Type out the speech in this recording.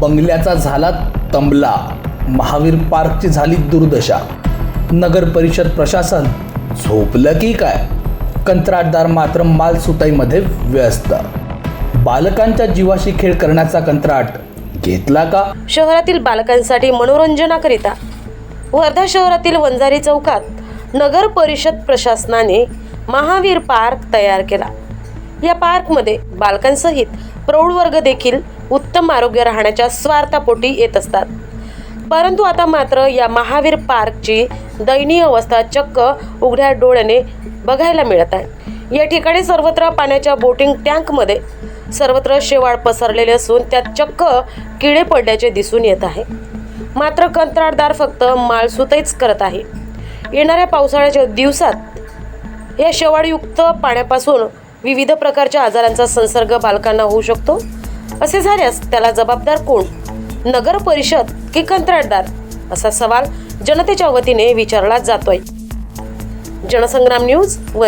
बंगल्याचा झाला तंबला. महावीर पार्कची झाली दुर्दशा. नगर परिषद प्रशासन झोपलं की काय? कंत्राटदार मात्र मालसुताईमध्ये व्यस्त. बालकांच्या जीवाशी खेळ करण्याचा कंत्राट घेतला का? शहरातील बालकांसाठी मनोरंजनाकरिता. वर्धा शहरातील वंजारी चौकात नगर परिषद प्रशासनाने महावीर पार्क तयार केला. या पार्कमध्ये बालकांसहित प्रौढ वर्ग देखील उत्तम आरोग्य राहण्याच्या स्वार्थापोटी येत असतात. परंतु आता मात्र या महावीर पार्कची दयनीय अवस्था चक्क उघड्या डोळ्याने बघायला मिळत आहे. या ठिकाणी सर्वत्र पाण्याच्या बोटिंग टँकमध्ये सर्वत्र शेवाळ पसरलेले असून त्यात चक्क किडे पडल्याचे दिसून येत आहे. मात्र कंत्राटदार फक्त माळसुतच करत आहे. येणाऱ्या पावसाळ्याच्या दिवसात या शेवाळयुक्त पाण्यापासून विविध प्रकारच्या आजारांचा संसर्ग बालकांना होऊ शकतो. असे झाल्यास त्याला जबाबदार कोण? नगर परिषद की कंत्राटदार? असा सवाल जनतेच्या वतीने विचारला जातोय. जनसंग्राम न्यूज वर